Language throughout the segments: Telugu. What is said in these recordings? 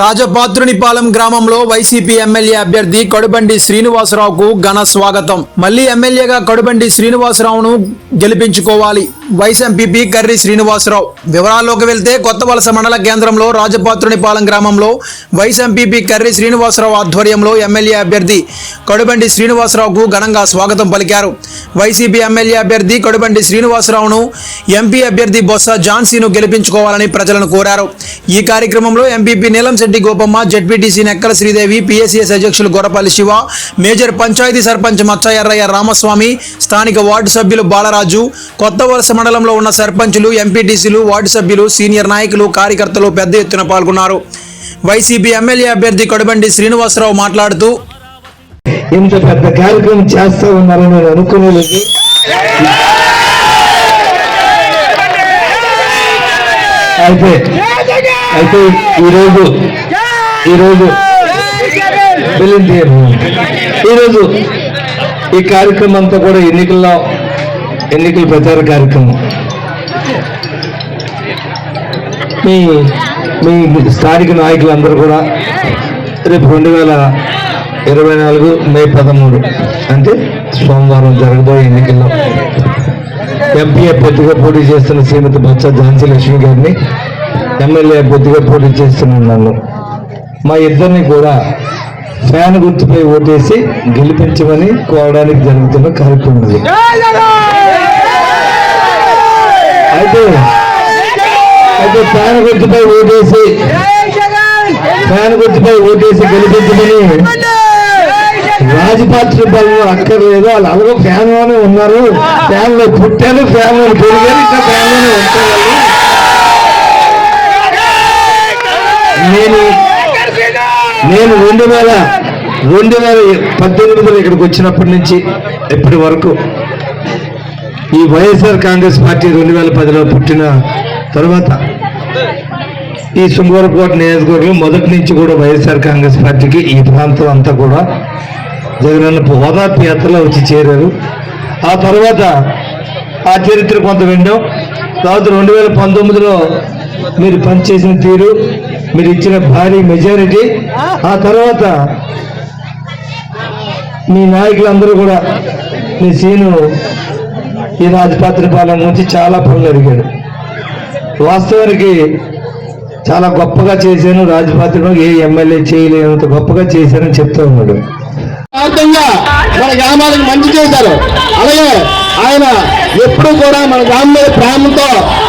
రాజపాత్రునిపాలెం గ్రామంలో వైసీపీ ఎమ్మెల్యే అభ్యర్థి కడుబండి శ్రీనివాసరావుకు ఘన స్వాగతం. మళ్ళీ ఎమ్మెల్యేగా కడుబండి శ్రీనివాసరావును గెలిపించుకోవాలి. Vice MPP Karri Srinivasarao. వివరాల్లోకి వెళ్తే కొత్త వలస మండల కేంద్రంలో రాజపాత్రునిపాలెం గ్రామంలో వైస్ ఎంపీపీ కర్రి శ్రీనివాసరావు ఆధ్వర్యంలో ఎమ్మెల్యే అభ్యర్థి కడుబండి శ్రీనివాసరావుకు ఘనంగా స్వాగతం పలికారు. వైసీపీ ఎమ్మెల్యే అభ్యర్థి కడుబండి శ్రీనివాసరావును ఎంపీ అభ్యర్థి బొత్స ఝాన్సీను గెలిపించుకోవాలని ప్రజలను కోరారు. ఈ కార్యక్రమంలో MPP Neelamsetti Gopamma ZPTC Nekkala Sridevi PSCS అధ్యక్షులు గొరపల్లి శివ మేజర్ పంచాయతీ సర్పంచ్ మచ్చ ఎర్రయ్య రామస్వామి స్థానిక వార్డు సభ్యులు బాలరాజు కొత్త వలస మండలంలో ఉన్న సర్పంచులు ఎంపీటీసీలు వార్డు సభ్యులు సీనియర్ నాయకులు కార్యకర్తలు పెద్ద ఎత్తున పాల్గొన్నారు. వైసీపీ ఎమ్మెల్యే అభ్యర్థి కడుబండి శ్రీనివాసరావు మాట్లాడుతూ ఇంత పెద్ద కార్యక్రమం ఉన్నారని నేను అయితే అయితే ఈరోజు ఈరోజు ఈరోజు ఈ కార్యక్రమం అంతా కూడా ఎన్నికల్లో ఎన్నికల ప్రచార కార్యక్రమం. మీ మీ స్థానిక నాయకులందరూ కూడా రేపు రెండు వేల ఇరవై నాలుగు మే పదమూడు అంటే సోమవారం జరగబోయే ఎన్నికల్లో ఎంపీ అభ్యర్థిగా పోటీ చేస్తున్న శ్రీమతి బొత్స ఝాన్సీ లక్ష్మి గారిని ఎమ్మెల్యే అభ్యర్థిగా పోటీ చేస్తున్నాను నన్ను. మా ఇద్దరిని కూడా ఫ్యాన్ గుర్తుపై ఓటేసి గెలిపించమని కోరడానికి జరుగుతున్న కార్యక్రమం ఇది. అయితే అయితే ఫ్యాన్ గుర్తుపై ఓటేసి ఫ్యాన్ గుర్తుపై ఓటేసి గెలిపించమని రాజపాత్రి బలం అక్కర్లేదు. వాళ్ళు అలాగే ఫ్యాన్లోనే ఉన్నారు. ఫ్యాన్లో పుట్టాను ఫ్యాన్లో పెరిగారు ఇంకా ఫ్యాన్లోనే ఉంటారు నేను రెండు వేల రెండు వేల పద్దెనిమిదిలో ఇక్కడికి వచ్చినప్పటి నుంచి ఇప్పటి వరకు ఈ వైఎస్ఆర్ కాంగ్రెస్ పార్టీ రెండు వేల పదిలో పుట్టిన తర్వాత ఈ శృంగవరకోట నియోజకవర్గం మొదటి నుంచి కూడా వైఎస్ఆర్ కాంగ్రెస్ పార్టీకి ఈ ప్రాంతం అంతా కూడా జగనన్న హోదాపు యాత్రలో వచ్చి చేరారు. ఆ తర్వాత ఆ చరిత్ర కొంత వింటాం తర్వాత రెండు వేల పంతొమ్మిదిలో మీరు పనిచేసిన తీరు మీరు ఇచ్చిన భారీ మెజారిటీ ఆ తర్వాత మీ నాయకులందరూ కూడా మీ సీను ఈ రాజపాత్రి పాలన నుంచి చాలా పనులు అడిగాడు వాస్తవానికి చాలా గొప్పగా చేశాను రాజపాత్రిలో ఏ ఎమ్మెల్యే చేయలేనంత గొప్పగా చేశానని చెప్తూ ఉన్నాడు. మన గ్రామాలకు మంచి చేశారు. అలాగే ఆయన ఎప్పుడు కూడా మన గ్రామం మీద ప్రేమతో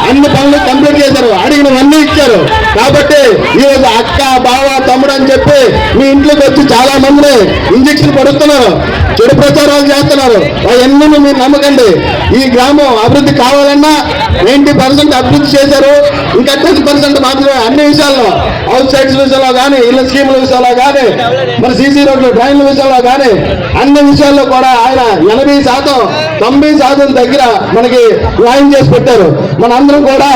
అన్ని పనులు కంప్లీట్ చేశారు. అడిగినవన్నీ ఇచ్చారు. కాబట్టి ఈరోజు అక్క బావ తమ్ముడు అని చెప్పి మీ ఇంట్లోకి వచ్చి చాలా మందిని ఇంజక్షన్ పడుతున్నారు. చెడు ప్రచారాలు చేస్తున్నారు. అవన్నీ మీరు నమ్మకండి. ఈ గ్రామం అభివృద్ధి కావాలన్నా నైంటీ పర్సెంట్ అభివృద్ధి చేశారు? ఇంకా టెన్ పర్సెంట్ మాత్రమే అన్ని విషయాల్లో అవుట్ సైడ్స్ విషయంలో కానీ ఇళ్ళ స్కీముల విషయంలో కానీ మన సీసీ రోడ్లు డ్రైన్ల విషయంలో కానీ అన్ని విషయాల్లో కూడా ఆయన ఎనభై శాతం తొంభై శాతం దగ్గర మనకి న్యాయం చేసి పెట్టారు. మనందరం కూడా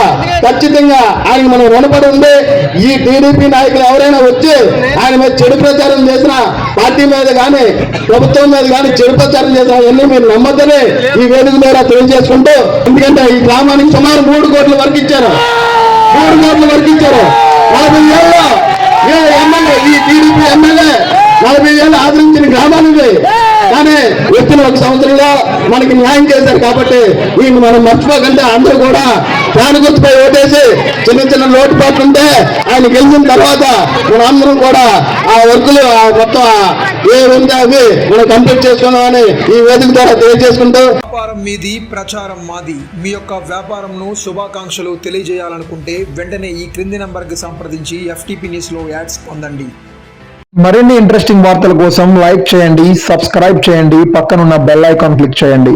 ఖచ్చితంగా ఆయన మనం రుణపడి ఉంది ఈ టీడీపీ నాయకులు ఎవరైనా వచ్చి ఆయన మీద చెడు ప్రచారం చేసిన పార్టీ మీద కానీ ప్రభుత్వం మీద కానీ చెడు ప్రచారం చేసిన అవన్నీ మీరు నమ్మద్దని ఈ వేదిక ద్వారా తెలియజేసుకుంటూ ఎందుకంటే ఈ గ్రామానికి సుమారు మూడు కోట్ల వరకు ఇచ్చారు మూడు కోట్ల వరకు ఇచ్చారు నలభై ఏళ్ళ ఏ ఎమ్మెల్యే ఈ టీడీపీ ఎమ్మెల్యే నలభై ఏళ్ళు ఆదరించిన గ్రామాలు కానీ వచ్చిన ఒక సంవత్సరంలో మనకి న్యాయం చేశారు కాబట్టి దీన్ని మనం మర్చిపోకుండా అందరూ కూడా ఫ్యాన్ గుర్తుపై ఓటేసి చిన్న చిన్న లోటుపాట్లు ఉంటే ఆయన గెలిచిన తర్వాత మనందరం కూడా ఆ వర్కులు ఆ మొత్తం ఏ ఉందో అవి మనం కంప్లీట్ చేసుకున్నామని ఈ వేదిక ద్వారా తెలియజేసుకుంటూ వ్యాపారం మీది ప్రచారం మాది. మీ యొక్క వ్యాపారంను శుభాకాంక్షలు తెలియజేయాలనుకుంటే వెంటనే ఈ క్రింది నంబర్కి సంప్రదించి ఎఫ్టీపీ న్యూస్లో యాడ్స్ పొందండి. మరిన్ని ఇంట్రెస్టింగ్ వార్తల కోసం లైక్ చేయండి సబ్స్క్రైబ్ చేయండి పక్కనున్న బెల్ ఐకాన్ క్లిక్ చేయండి.